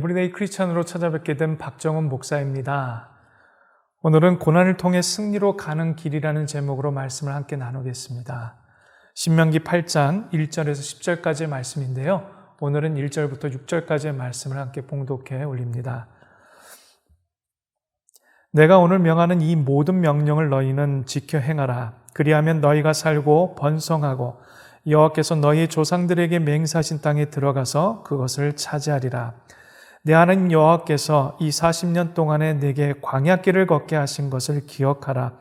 에브리데이 크리스천으로 찾아뵙게 된 박정은 목사입니다. 오늘은 고난을 통해 승리로 가는 길이라는 제목으로 말씀을 함께 나누겠습니다. 신명기 8장 1절에서 10절까지의 말씀인데요. 오늘은 1절부터 6절까지의 말씀을 함께 봉독해 올립니다. 내가 오늘 명하는 이 모든 명령을 너희는 지켜 행하라. 그리하면 너희가 살고 번성하고 여호와께서 너희 조상들에게 맹사하신 땅에 들어가서 그것을 차지하리라. 내 하나님 여호와께서 이 40년 동안에 내게 광야길을 걷게 하신 것을 기억하라.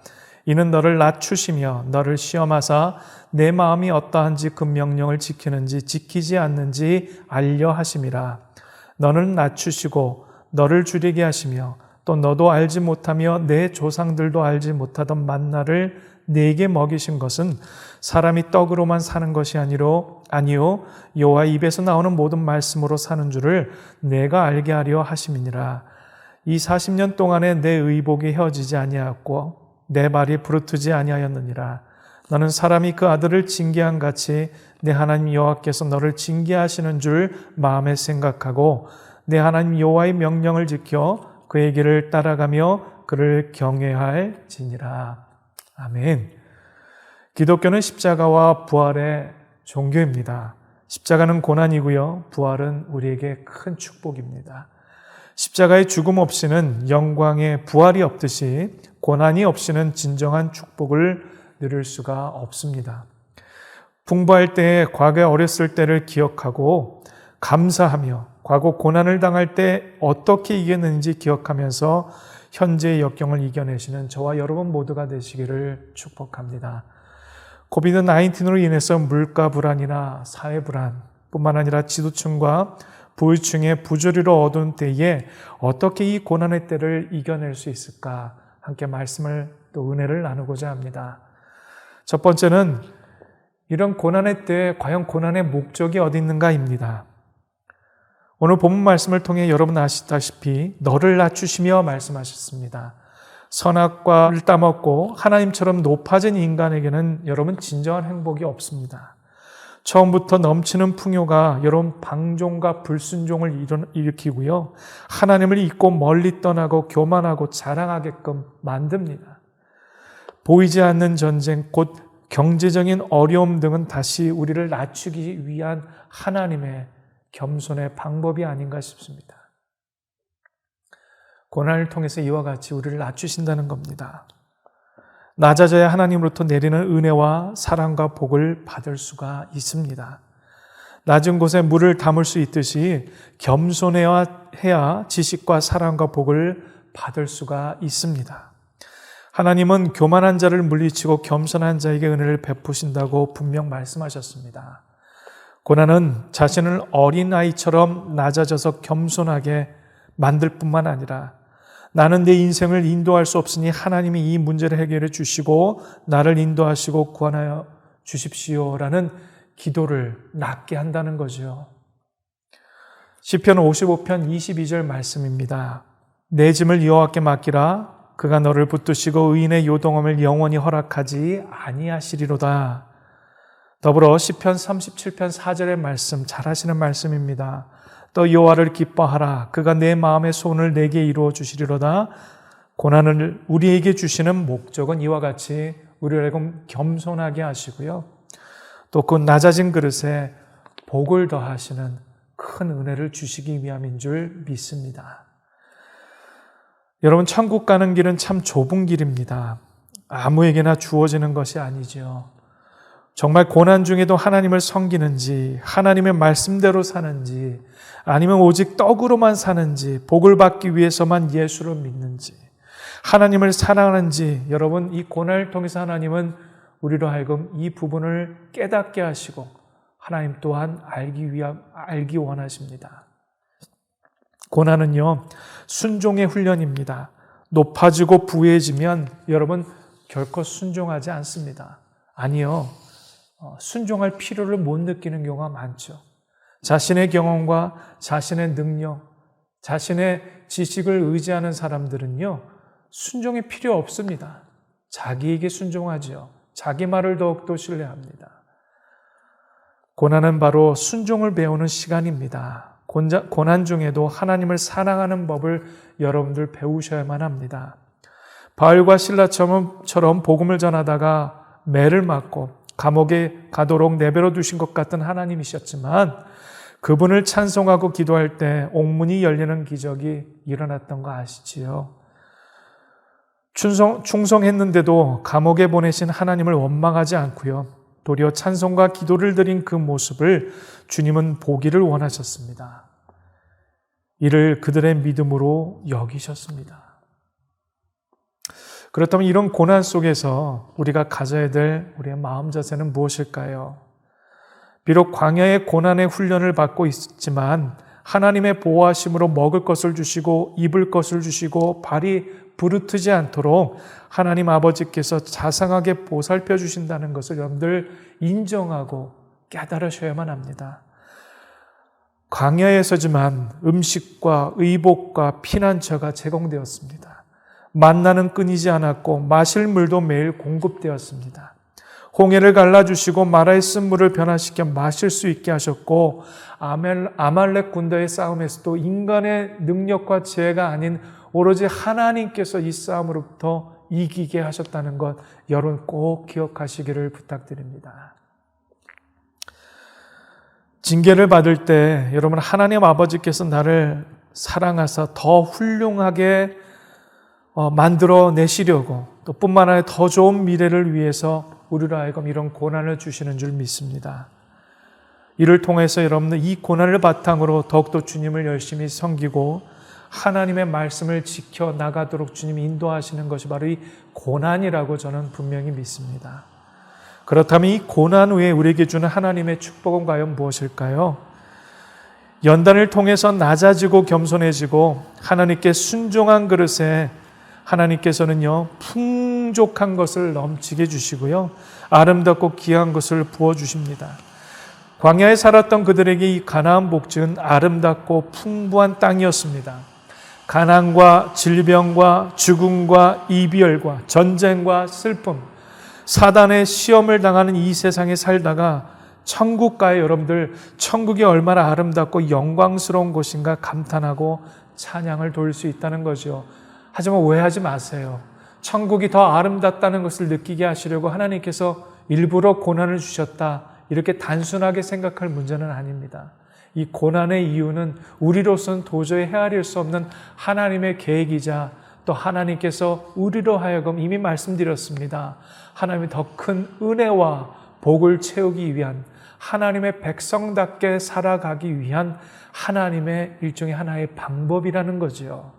이는 너를 낮추시며 너를 시험하사 내 마음이 어떠한지 그 명령을 지키는지 지키지 않는지 알려 하심이라. 너는 낮추시고 너를 줄이게 하시며 또 너도 알지 못하며 내 조상들도 알지 못하던 만나를 내게 먹이신 것은 사람이 떡으로만 사는 것이 아니로 아니요 여호와 입에서 나오는 모든 말씀으로 사는 줄을 내가 알게 하려 하심이니라. 이 40년 동안에 내 의복이 헤어지지 아니하였고 내 발이 부르트지 아니하였느니라. 너는 사람이 그 아들을 징계한 같이 내 하나님 여호와께서 너를 징계하시는 줄 마음에 생각하고 내 하나님 여호와의 명령을 지켜 그의 길을 따라가며 그를 경외할지니라. 아멘. 기독교는 십자가와 부활의 종교입니다. 십자가는 고난이고요. 부활은 우리에게 큰 축복입니다. 십자가의 죽음 없이는 영광의 부활이 없듯이 고난이 없이는 진정한 축복을 누릴 수가 없습니다. 풍부할 때에 과거에 어렸을 때를 기억하고 감사하며 과거 고난을 당할 때 어떻게 이겼는지 기억하면서 현재의 역경을 이겨내시는 저와 여러분 모두가 되시기를 축복합니다. 코비드 19으로 인해서 물가 불안이나 사회 불안 뿐만 아니라 지도층과 부유층의 부조리를 얻은 때에 어떻게 이 고난의 때를 이겨낼 수 있을까 함께 말씀을 또 은혜를 나누고자 합니다. 첫 번째는 이런 고난의 때 과연 고난의 목적이 어디 있는가입니다. 오늘 본문 말씀을 통해 여러분 아시다시피 너를 낮추시며 말씀하셨습니다. 선악과를 따먹고 하나님처럼 높아진 인간에게는 여러분 진정한 행복이 없습니다. 처음부터 넘치는 풍요가 여러분 방종과 불순종을 일으키고요. 하나님을 잊고 멀리 떠나고 교만하고 자랑하게끔 만듭니다. 보이지 않는 전쟁, 곧 경제적인 어려움 등은 다시 우리를 낮추기 위한 하나님의 겸손의 방법이 아닌가 싶습니다. 고난을 통해서 이와 같이 우리를 낮추신다는 겁니다. 낮아져야 하나님으로부터 내리는 은혜와 사랑과 복을 받을 수가 있습니다. 낮은 곳에 물을 담을 수 있듯이 겸손해야 해야 지식과 사랑과 복을 받을 수가 있습니다. 하나님은 교만한 자를 물리치고 겸손한 자에게 은혜를 베푸신다고 분명 말씀하셨습니다. 고난은 자신을 어린아이처럼 낮아져서 겸손하게 만들 뿐만 아니라 나는 내 인생을 인도할 수 없으니 하나님이 이 문제를 해결해 주시고 나를 인도하시고 구원하여 주십시오라는 기도를 낳게 한다는 거죠. 시편 55편 22절 말씀입니다. 내 짐을 여호와께 맡기라 그가 너를 붙드시고 의인의 요동함을 영원히 허락하지 아니하시리로다. 더불어 시편 37편 4절의 말씀 잘 하시는 말씀입니다. 또 여호와를 기뻐하라 그가 내 마음의 소원을 내게 이루어 주시리로다 고난을 우리에게 주시는 목적은 이와 같이 우리를 겸손하게 하시고요 또 그 낮아진 그릇에 복을 더하시는 큰 은혜를 주시기 위함인 줄 믿습니다. 여러분 천국 가는 길은 참 좁은 길입니다. 아무에게나 주어지는 것이 아니죠. 정말 고난 중에도 하나님을 섬기는지, 하나님의 말씀대로 사는지, 아니면 오직 떡으로만 사는지, 복을 받기 위해서만 예수를 믿는지, 하나님을 사랑하는지, 여러분, 이 고난을 통해서 하나님은 우리로 하여금 이 부분을 깨닫게 하시고, 하나님 또한 알기 위함, 알기 원하십니다. 고난은요, 순종의 훈련입니다. 높아지고 부해지면 여러분 결코 순종하지 않습니다. 아니요. 어, 순종할 필요를 못 느끼는 경우가 많죠. 자신의 경험과 자신의 능력, 자신의 지식을 의지하는 사람들은요, 순종이 필요 없습니다. 자기에게 순종하지요. 자기 말을 더욱더 신뢰합니다. 고난은 바로 순종을 배우는 시간입니다. 고난 중에도 하나님을 사랑하는 법을 여러분들 배우셔야만 합니다. 바울과 신라처럼 복음을 전하다가 매를 맞고 감옥에 가도록 내버려 두신 것 같은 하나님이셨지만 그분을 찬송하고 기도할 때 옥문이 열리는 기적이 일어났던 거 아시지요? 충성, 충성했는데도 감옥에 보내신 하나님을 원망하지 않고요. 도리어 찬송과 기도를 드린 그 모습을 주님은 보기를 원하셨습니다. 이를 그들의 믿음으로 여기셨습니다. 그렇다면 이런 고난 속에서 우리가 가져야 될 우리의 마음 자세는 무엇일까요? 비록 광야의 고난의 훈련을 받고 있지만 하나님의 보호하심으로 먹을 것을 주시고 입을 것을 주시고 발이 부르트지 않도록 하나님 아버지께서 자상하게 보살펴 주신다는 것을 여러분들 인정하고 깨달으셔야만 합니다. 광야에서지만 음식과 의복과 피난처가 제공되었습니다. 만나는 끊이지 않았고 마실 물도 매일 공급되었습니다. 홍해를 갈라주시고 마라의 쓴물을 변화시켜 마실 수 있게 하셨고 아말렉 군대의 싸움에서도 인간의 능력과 지혜가 아닌 오로지 하나님께서 이 싸움으로부터 이기게 하셨다는 것 여러분 꼭 기억하시기를 부탁드립니다. 징계를 받을 때 여러분 하나님 아버지께서 나를 사랑하사 더 훌륭하게 어, 만들어 내시려고 또 뿐만 아니라 더 좋은 미래를 위해서 우리로 하여금 이런 고난을 주시는 줄 믿습니다. 이를 통해서 여러분들 이 고난을 바탕으로 더욱더 주님을 열심히 섬기고 하나님의 말씀을 지켜 나가도록 주님이 인도하시는 것이 바로 이 고난이라고 저는 분명히 믿습니다. 그렇다면 이 고난 후에 우리에게 주는 하나님의 축복은 과연 무엇일까요? 연단을 통해서 낮아지고 겸손해지고 하나님께 순종한 그릇에 하나님께서는요, 풍족한 것을 넘치게 주시고요, 아름답고 귀한 것을 부어 주십니다. 광야에 살았던 그들에게 이 가나안 복지는 아름답고 풍부한 땅이었습니다. 가난과 질병과 죽음과 이별과 전쟁과 슬픔, 사단의 시험을 당하는 이 세상에 살다가 천국가에 여러분들 천국이 얼마나 아름답고 영광스러운 곳인가 감탄하고 찬양을 돌릴 수 있다는 거죠. 하지만 오해하지 마세요. 천국이 더 아름답다는 것을 느끼게 하시려고 하나님께서 일부러 고난을 주셨다. 이렇게 단순하게 생각할 문제는 아닙니다. 이 고난의 이유는 우리로서는 도저히 헤아릴 수 없는 하나님의 계획이자 또 하나님께서 우리로 하여금 이미 말씀드렸습니다. 하나님이 더 큰 은혜와 복을 채우기 위한 하나님의 백성답게 살아가기 위한 하나님의 일종의 하나의 방법이라는 거지요.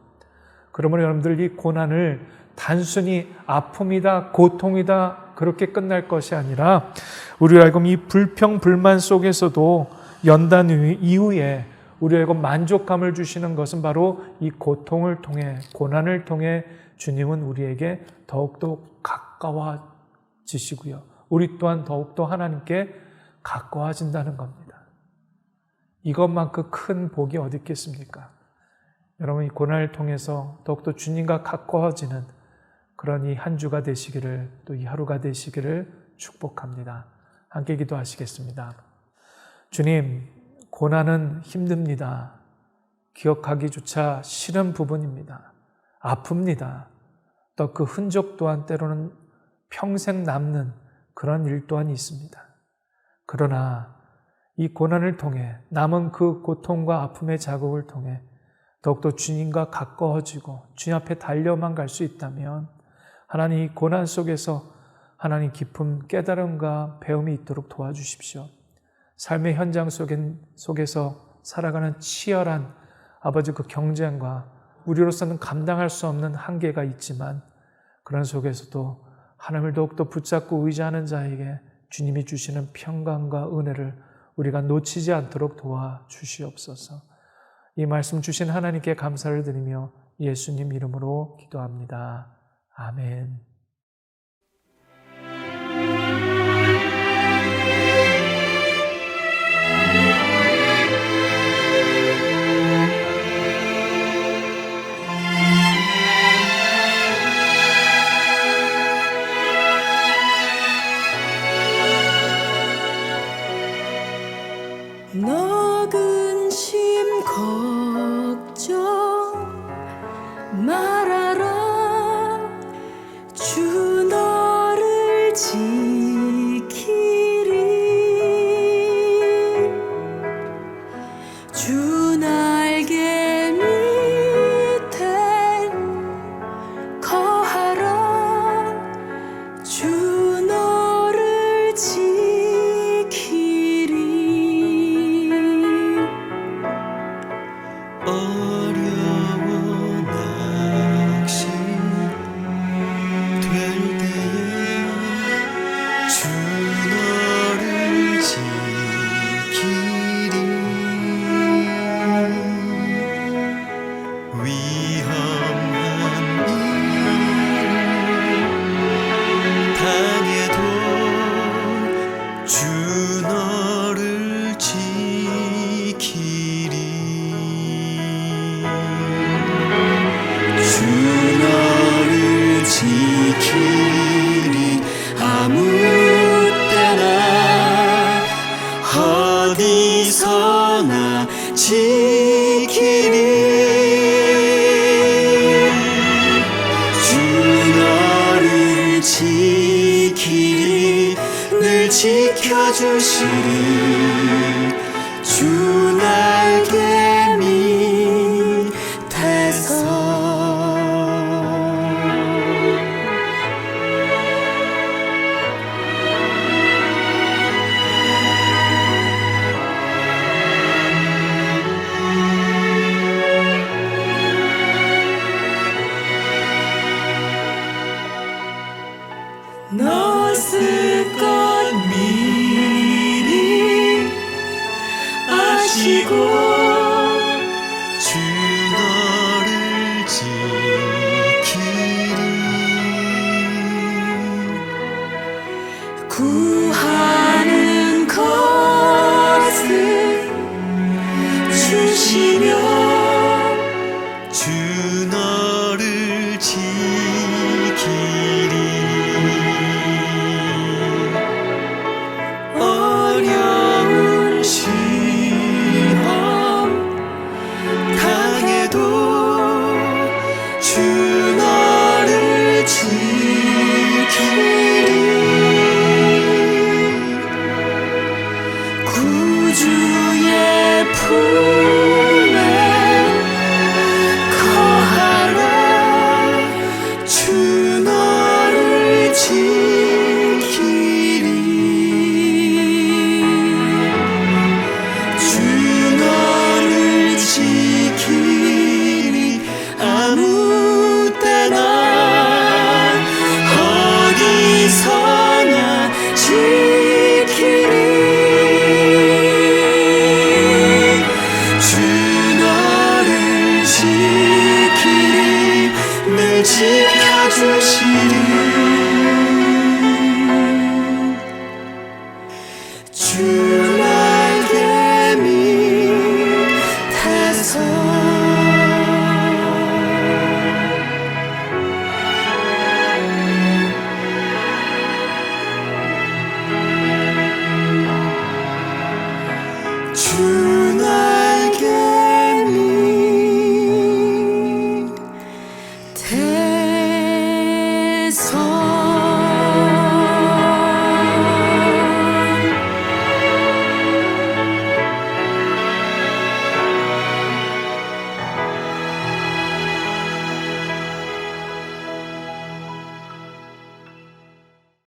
그러므로 여러분들 이 고난을 단순히 아픔이다, 고통이다, 그렇게 끝날 것이 아니라 우리가 알고 이 불평, 불만 속에서도 연단 이후에 우리에게 만족감을 주시는 것은 바로 이 고통을 통해, 고난을 통해 주님은 우리에게 더욱더 가까워지시고요. 우리 또한 더욱더 하나님께 가까워진다는 겁니다. 이것만큼 큰 복이 어디 있겠습니까? 여러분, 이 고난을 통해서 더욱더 주님과 가까워지는 그런 이 한 주가 되시기를 또 이 하루가 되시기를 축복합니다. 함께 기도하시겠습니다. 주님, 고난은 힘듭니다. 기억하기조차 싫은 부분입니다. 아픕니다. 또 그 흔적 또한 때로는 평생 남는 그런 일 또한 있습니다. 그러나 이 고난을 통해 남은 그 고통과 아픔의 자국을 통해 더욱더 주님과 가까워지고 주님 앞에 달려만 갈 수 있다면 하나님 이 고난 속에서 하나님 깊은 깨달음과 배움이 있도록 도와주십시오. 삶의 현장 속에서 살아가는 치열한 아버지 그 경쟁과 우리로서는 감당할 수 없는 한계가 있지만 그런 속에서도 하나님을 더욱더 붙잡고 의지하는 자에게 주님이 주시는 평강과 은혜를 우리가 놓치지 않도록 도와주시옵소서. 이 말씀 주신 하나님께 감사를 드리며 예수님 이름으로 기도합니다. 아멘. ti. 주 너를 지키리 아무 때나 어디서나 지키리 주 너를 지키리 늘 지켜주시리. 주 아시고 주나